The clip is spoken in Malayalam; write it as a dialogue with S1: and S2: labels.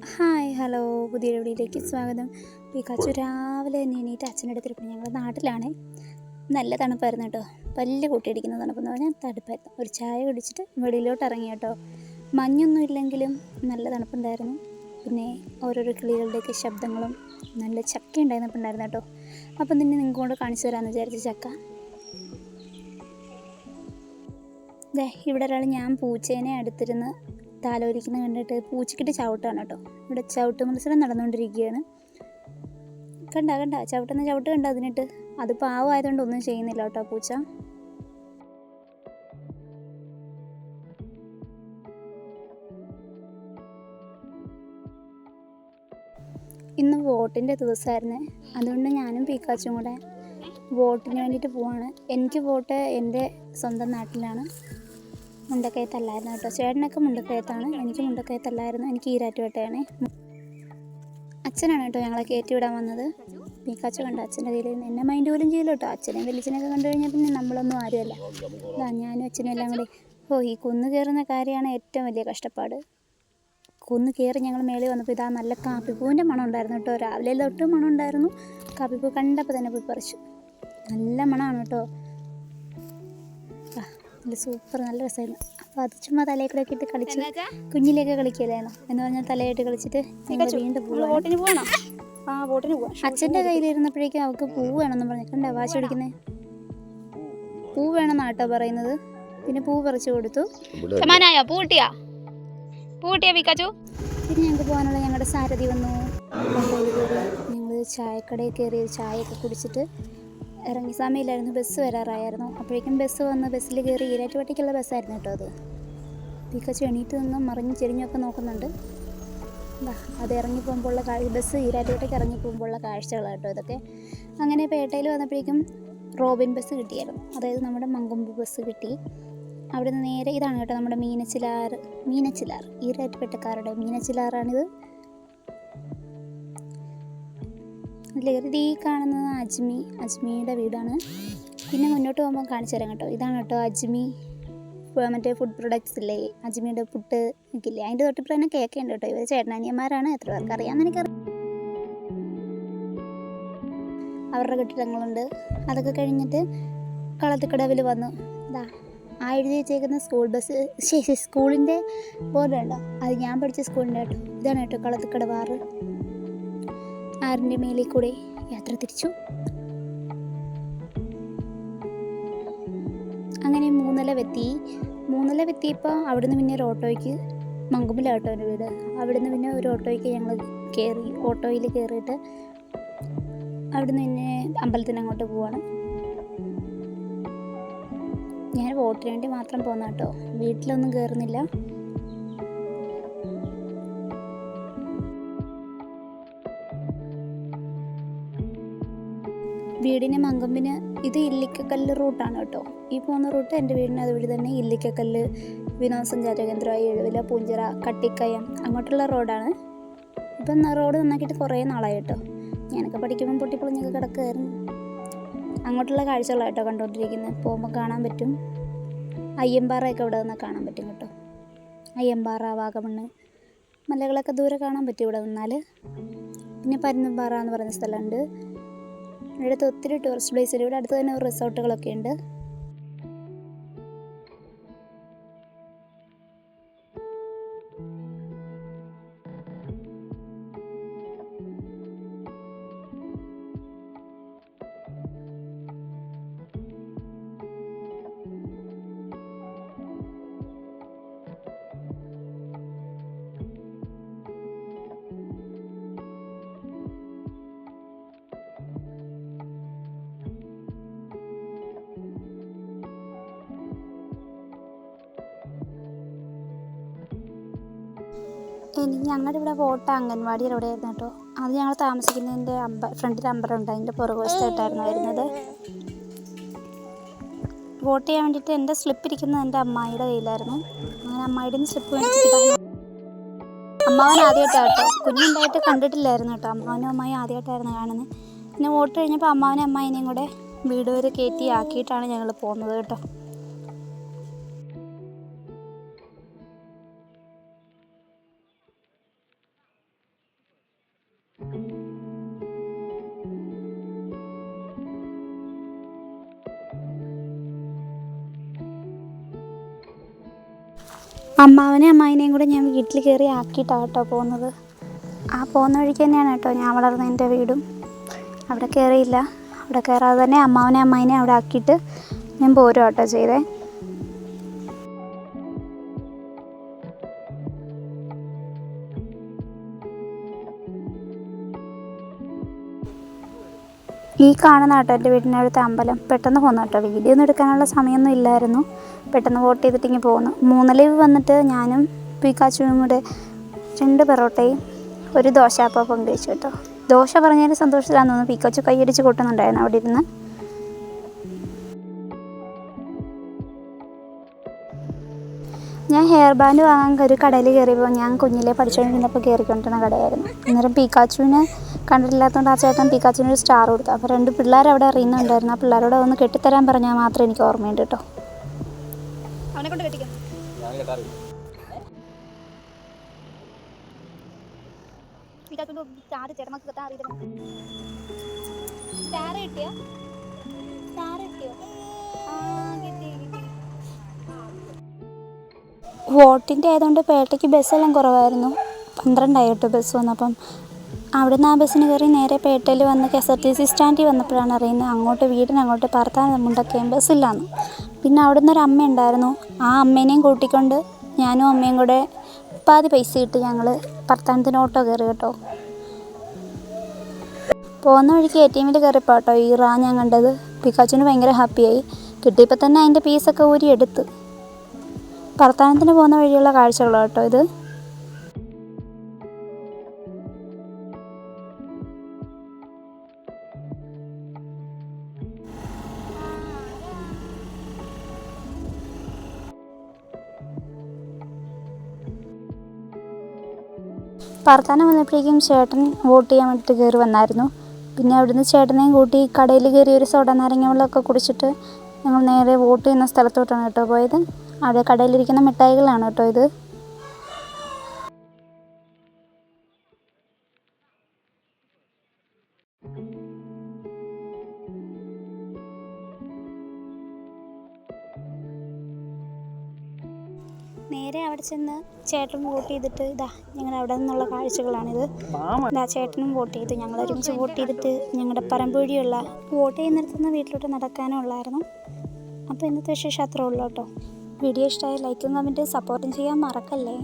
S1: ഹായ് ഹലോ പുതിയ വീഡിയോയിലേക്ക് സ്വാഗതം. പിക്കാച്ചു രാവിലെ തന്നെ എണീറ്റ് അച്ഛന്റെ ഞങ്ങൾ നാട്ടിലാണ്. നല്ല തണുപ്പായിരുന്നു കേട്ടോ. പല്ല് കൂട്ടിയിടിക്കുന്ന തണുപ്പെന്ന് പറഞ്ഞാൽ തണുപ്പായിരുന്നു. ഒരു ചായ കുടിച്ചിട്ട് വെളിയിലോട്ട് ഇറങ്ങി കേട്ടോ. മഞ്ഞൊന്നും ഇല്ലെങ്കിലും നല്ല തണുപ്പുണ്ടായിരുന്നു. പിന്നെ ഓരോരോ കിളികളുടെയൊക്കെ ശബ്ദങ്ങളും നല്ല ചക്ക ഉണ്ടായിരുന്നപ്പോണ്ടായിരുന്നു കേട്ടോ. അപ്പം തന്നെ നിങ്ങൾക്ക് കൊണ്ട് കാണിച്ചു തരാമെന്ന് വിചാരിച്ച ചക്ക. ദേ ഇവിടെ ഒരാൾ ഞാൻ പൂച്ചേനെ അടുത്തിരുന്ന് താലോലിക്കുന്ന കണ്ടിട്ട് പൂച്ചക്കിട്ട് ചവിട്ടാണ് കേട്ടോ. ഇവിടെ ചവിട്ട് മത്സരം നടന്നുകൊണ്ടിരിക്കുകയാണ്. കണ്ട കണ്ട ചവിട്ടുന്ന ചവിട്ട് കണ്ട അതിനിട്ട്. അത് പാവമായതുകൊണ്ട് ഒന്നും ചെയ്യുന്നില്ല കേട്ടോ പൂച്ച. ഇന്ന് വോട്ടിന്റെ ദിവസമായിരുന്നു. അതുകൊണ്ട് ഞാനും പീക്കാച്ചും കൂടെ വോട്ടിന് വേണ്ടിയിട്ട് പോവാണ്. എനിക്ക് വോട്ട് എന്റെ സ്വന്തം നാട്ടിലാണ്. മുണ്ടക്കയത്തല്ലായിരുന്നു കേട്ടോ. ചേട്ടനൊക്കെ മുണ്ടക്കയത്താണ്. എനിക്ക് മുണ്ടക്കയത്തല്ലായിരുന്നു. എനിക്ക് ഈരാറ്റുപേട്ടയാണ് അച്ഛനാണ് കേട്ടോ ഞങ്ങളെ കയറ്റി വിടാൻ വന്നത്. കച്ച കണ്ട? അച്ഛന്റെ കയ്യിൽ എന്നെ മൈൻഡ് പോലും ചെയ്യില്ല കേട്ടോ. അച്ഛനെയും വലിച്ചനെയൊക്കെ കണ്ടു കഴിഞ്ഞാൽ പിന്നെ നമ്മളൊന്നും ആരുമല്ല. അതാ ഞാനും അച്ഛനും എല്ലാം കൂടി. ഓ ഈ കുന്ന് കയറുന്ന കാര്യമാണ് ഏറ്റവും വലിയ കഷ്ടപ്പാട്. കുന്ന് കയറി ഞങ്ങൾ മേളിൽ വന്നപ്പോൾ ഇതാ നല്ല കാപ്പിപ്പൂവിന്റെ മണം ഉണ്ടായിരുന്നു കേട്ടോ. രാവിലെ തൊട്ട് മണം ഉണ്ടായിരുന്നു. കാപ്പിപ്പൂ കണ്ടപ്പോൾ തന്നെ പോയി പറിച്ചു. നല്ല മണമാണ് കേട്ടോ. നല്ല സൂപ്പർ നല്ല രസമായിരുന്നു. അപ്പോൾ അത് ചുമ്മാ തലയിൽ കൂടെ ഒക്കെ ഇട്ട് കളിച്ച് കുഞ്ഞിലേക്ക് കളിക്കലായിരുന്നു എന്ന് പറഞ്ഞാൽ തലയായിട്ട് കളിച്ചിട്ട് ഞങ്ങൾ വീണ്ടും പോവാണ്?
S2: വോട്ടിന് പോകണം ആ
S1: അച്ഛന്റെ കയ്യിലിരുന്നപ്പോഴേക്കും അവൾക്ക് പൂ വേണമെന്ന് പറഞ്ഞു. കണ്ട വാശി പിടിക്കുന്നേ? പൂ വേണം. കേട്ടോ പറയുന്നത്. പിന്നെ പൂ പറിച്ചു കൊടുത്തു.
S2: സമാനായോ? പൂട്ടിയാ പൂട്ടിയാ പിക്കാച്ചു
S1: പിന്നെ ഞങ്ങൾക്ക് പോകാനുള്ള ഞങ്ങളുടെ സാരഥി വന്നു. ഞങ്ങൾ ചായക്കടയിൽ കയറി ചായയൊക്കെ കുടിച്ചിട്ട് ഇറങ്ങി സമയമില്ലായിരുന്നു ബസ് വരാറായിരുന്നു. അപ്പോഴേക്കും ബസ് വന്ന് ബസ്സിൽ കയറി ഈരാറ്റുപട്ടിക്കുള്ള ബസ്സായിരുന്നു കേട്ടോ അത്. പിക്കച്ച് എണീറ്റ് നിന്ന് മറിഞ്ഞ് ചെരിഞ്ഞൊക്കെ നോക്കുന്നുണ്ട്. അത് ഇറങ്ങി പോകുമ്പോഴുള്ള കാഴ്ച ബസ് ഈരാറ്റുപേട്ടയ്ക്ക് ഇറങ്ങി പോകുമ്പോഴുള്ള കാഴ്ചകളാണ് കേട്ടോ ഇതൊക്കെ. അങ്ങനെ പേട്ടയിൽ വന്നപ്പോഴേക്കും റോബിൻ ബസ് കിട്ടിയായിരുന്നു. അതായത് നമ്മുടെ മങ്കൊമ്പ് ബസ് കിട്ടി. അവിടെ നിന്ന് നേരെ ഇതാണ് കേട്ടോ നമ്മുടെ മീനച്ചിലാർ മീനച്ചിലാർ ഈരാറ്റുപേട്ടക്കാരുടെ മീനച്ചിലാറാണിത്. ലഹരി ഈ കാണുന്നത് അജ്മി അജ്മിയുടെ വീടാണ്. പിന്നെ മുന്നോട്ട് പോകുമ്പോൾ കാണിച്ചു തരാം കേട്ടോ. ഇതാണ് കേട്ടോ അജ്മി. മറ്റേ ഫുഡ് പ്രൊഡക്ട്സ് ഇല്ലേ? അജ്മിയുടെ പുട്ട് എനിക്കില്ലേ അതിന്റെ തൊട്ടിപ്പുറം തന്നെ കേക്ക് ഉണ്ട് കേട്ടോ. ഇവർ ചേട്ടനാനിയന്മാരാണ്. എത്ര പേർക്ക് അറിയാമെന്ന് എനിക്കറിയാം. അവരുടെ കെട്ടിടങ്ങളുണ്ട്. അതൊക്കെ കഴിഞ്ഞിട്ട് കളത്തിക്കടവിൽ വന്നു. ഇതാ ആ എഴുതി വെച്ചേക്കുന്ന സ്കൂൾ ബസ് ശരി സ്കൂളിന്റെ ബോർഡുണ്ടോ അത് ഞാൻ പഠിച്ച സ്കൂളിന്റെ കേട്ടോ. ഇതാണ് കേട്ടോ കളത്തിക്കടവ് ആറ്. ആറിന്റെ മേലെ കൂടെ യാത്ര തിരിച്ചു. അങ്ങനെ മൂന്നലവെത്തി. മൂന്നലവെത്തിയപ്പോൾ അവിടുന്ന് പിന്നെ ഒരു ഓട്ടോയ്ക്ക് മങ്കുമ്പിലെ ഓട്ടോ ഒരു വീട്. അവിടുന്ന് പിന്നെ ഒരു ഓട്ടോയ്ക്ക് ഞങ്ങൾ കയറി ഓട്ടോയിൽ കയറിയിട്ട് അവിടുന്ന് പിന്നെ അമ്പലത്തിന് അങ്ങോട്ട് പോവാണ്. ഞാൻ വോട്ടിന് വേണ്ടി മാത്രം പോന്ന കേട്ടോ വീട്ടിലൊന്നും കയറുന്നില്ല വീടിന് മങ്കമ്പിന് ഇത് ഇല്ലിക്കക്കല്ല് റൂട്ടാണ് കേട്ടോ. ഈ പോകുന്ന റൂട്ട് എന്റെ വീടിന് അതുവഴി തന്നെ ഇല്ലിക്കക്കല്ല് വിനോദസഞ്ചാര കേന്ദ്രമായി എഴുവില പൂഞ്ചിറ കട്ടിക്കയം അങ്ങോട്ടുള്ള റോഡാണ്. ഇപ്പം റോഡ് നന്നാക്കിയിട്ട് കുറേ നാളായി കേട്ടോ. ഞാനൊക്കെ പഠിക്കുമ്പം പൊട്ടിപ്പൊളിഞ്ഞൊക്കെ കിടക്കുമായിരുന്നു അങ്ങോട്ടുള്ള കാഴ്ചകളാണ് കേട്ടോ കണ്ടുകൊണ്ടിരിക്കുന്നത്. പോകുമ്പോൾ കാണാൻ പറ്റും. അയ്യമ്പാറയൊക്കെ ഇവിടെ നിന്ന് കാണാൻ പറ്റും കേട്ടോ. അയ്യമ്പാറ വാഗമണ്ണ് മലകളൊക്കെ ദൂരെ കാണാൻ പറ്റും ഇവിടെ നിന്നാൽ പിന്നെ പരുന്നമ്പാറ എന്ന് പറയുന്ന സ്ഥലമുണ്ട്. ഇവിടെ അടുത്ത് ഒത്തിരി ടൂറിസ്റ്റ് പ്ലേസ് ഇവിടെ അടുത്ത് തന്നെ റിസോർട്ടുകളൊക്കെ ഉണ്ട്. എനിക്ക് ഞങ്ങളുടെ ഇവിടെ വോട്ട് അംഗൻവാടി റോഡ് ആയിരുന്നു കേട്ടോ. അത് ഞങ്ങൾ താമസിക്കുന്നതിന്റെ അമ്പ ഫ്രണ്ടിൽ അമ്പലമുണ്ട് അതിന്റെ പുറകുവശത്തായിട്ടായിരുന്നു വരുന്നത്. വോട്ട് ചെയ്യാൻ വേണ്ടിയിട്ട് എന്റെ സ്ലിപ്പ് ഇരിക്കുന്നത് എന്റെ അമ്മായിയുടെ കയ്യിലായിരുന്നു. അങ്ങനെ അമ്മായിയുടെ സ്ലിപ്പ് മേടിച്ചിട്ട് അമ്മാവൻ ആദ്യമായിട്ടാണ് കേട്ടോ. കുഞ്ഞുണ്ടായിട്ട് കണ്ടിട്ടില്ലായിരുന്നു കേട്ടോ. അമ്മാവനും അമ്മായി ആദ്യമായിട്ടായിരുന്നു കാണുന്നത്. പിന്നെ വോട്ട് കഴിഞ്ഞപ്പോൾ അമ്മാവനും അമ്മായിനെയും കൂടെ വീട് വരെ കയറ്റി ആക്കിയിട്ടാണ് ഞങ്ങൾ പോകുന്നത് കേട്ടോ. അമ്മാവനെ അമ്മായിനെയും കൂടെ ഞാൻ വീട്ടിൽ കയറി ആക്കിയിട്ടാണ് കേട്ടോ പോകുന്നത്. ആ പോകുന്ന വഴിക്ക് തന്നെയാണ് കേട്ടോ ഞാൻ വളർന്ന എന്റെ വീടും. അവിടെ കയറിയില്ല. അവിടെ കയറാതെ തന്നെ അമ്മാവനെ അമ്മായിനെ അവിടെ ആക്കിയിട്ട് ഞാൻ പോരും കേട്ടോ ചെയ്തേ. ഈ കാണുന്ന കേട്ടോ എന്റെ വീടിന്റെ അടുത്ത അമ്പലം. പെട്ടെന്ന് പോകുന്ന കേട്ടോ. വീഡിയോ ഒന്നും എടുക്കാനുള്ള സമയമൊന്നും ഇല്ലായിരുന്നു. പെട്ടെന്ന് വോട്ട് ചെയ്തിട്ട് ഇങ്ങനെ പോകുന്നു മൂന്നലേവ് വന്നിട്ട് ഞാനും പിക്കാച്ചുവും കൂടെ രണ്ട് പെറോട്ടയും ഒരു ദോശ അപ്പം പങ്കുവെച്ചു കേട്ടോ. ദോശ പറഞ്ഞതിന് സന്തോഷത്തിലാണെന്ന് തോന്നുന്നു. പിക്കാച്ചു കൈയടിച്ച് കൊട്ടുന്നുണ്ടായിരുന്നു അവിടെ ഇരുന്ന്. ഞാൻ ഹെയർ ബാൻഡ് വാങ്ങാൻ ഒരു കടയിൽ കയറിയപ്പോൾ ഞാൻ കുഞ്ഞിലെ പഠിച്ചുകൊണ്ടിരുന്നപ്പോൾ കയറിക്കൊണ്ടിരുന്ന കടയായിരുന്നു. അന്നേരം പീക്കാച്ചുവിനെ കണ്ടിട്ടില്ലാത്തതുകൊണ്ട് ആ ചേട്ടൻ പീക്കാച്ചുവിന് ഒരു സ്റ്റാർ കൊടുത്തു. അപ്പോൾ രണ്ട് പിള്ളേർ അവിടെ അറിയുന്നുണ്ടായിരുന്നു. ആ പിള്ളേരോട് ഒന്ന് കെട്ടിത്തരാൻ പറഞ്ഞാൽ മാത്രമേ എനിക്ക് ഓർമ്മയുണ്ട് കേട്ടോ
S2: സ്റ്റാർ കിട്ടിയ? സ്റ്റാർ
S1: വോട്ടിന്റെ ആയതുകൊണ്ട് പേട്ടയ്ക്ക് ബസ്സെല്ലാം കുറവായിരുന്നു. പന്ത്രണ്ടായി കേട്ടോ ബസ് വന്നപ്പം അവിടുന്ന് ആ ബസ്സിന് കയറി നേരെ പേട്ടയിൽ വന്ന് K S R T C സ്റ്റാൻഡിൽ വന്നപ്പോഴാണ് അറിയുന്നത് അങ്ങോട്ട് വീടിന് അങ്ങോട്ട് പറത്താൻ മുണ്ടൊക്കെയും ബസ്സില്ലാന്ന്. പിന്നെ അവിടുന്ന് ഒരു അമ്മ ഉണ്ടായിരുന്നു. ആ അമ്മേനെയും കൂട്ടിക്കൊണ്ട് ഞാനും അമ്മയും കൂടെ പാതി പൈസ കിട്ടി ഞങ്ങൾ പർത്താനത്തിന് ഓട്ടോ കയറി കേട്ടോ. പോകുന്ന വഴിക്ക് എ ടി എമ്മിൽ കയറിപ്പോട്ടോ. ഈ റാ ഞാൻ കണ്ടത്. പിക്കാച്ചുവിന് ഭയങ്കര ഹാപ്പിയായി. കിട്ടിയപ്പോൾ തന്നെ അതിന്റെ പീസൊക്കെ ഊരി എടുത്ത് ഭർത്താനത്തിന് പോകുന്ന വഴിയുള്ള കാഴ്ചകളാണ് കേട്ടോ ഇത്. ഭർത്താനം വന്നപ്പോഴേക്കും ചേട്ടൻ വോട്ട് ചെയ്യാൻ വേണ്ടിയിട്ട് കയറി വന്നായിരുന്നു. പിന്നെ അവിടുന്ന് ചേട്ടനെയും കൂട്ടി കടയിൽ കയറി ഒരു സോഡ നാരങ്ങ വെള്ളമൊക്കെ കുടിച്ചിട്ട് ഞങ്ങൾ നേരെ വോട്ട് ചെയ്യുന്ന സ്ഥലത്തോട്ടാണ് കേട്ടോ പോയത്. അവിടെ കടയിലിരിക്കുന്ന മിഠായികളാണ് കേട്ടോ ഇത്. നേരെ അവിടെ ചെന്ന് ചേട്ടൻ വോട്ട് ചെയ്തിട്ട് ഇതാ ഞങ്ങൾ അവിടെ നിന്നുള്ള കാഴ്ചകളാണിത്. ഇതാ ചേട്ടനും വോട്ട് ചെയ്തു. ഞങ്ങൾ ഒരുമിച്ച് വോട്ട് ചെയ്തിട്ട് ഞങ്ങളുടെ പറമ്പുഴിയുള്ള വോട്ട് ചെയ്യുന്നിടത്തുനിന്ന് വീട്ടിലോട്ട് നടക്കാനും ഉള്ളായിരുന്നു. അപ്പോൾ ഇന്നത്തെ വിശേഷം അത്രേ ഉള്ളൂ കേട്ടോ. വീഡിയോ ഇഷ്ടമായ ലൈക്കും കമന്റും സപ്പോർട്ടും ചെയ്യാൻ മറക്കല്ലേ?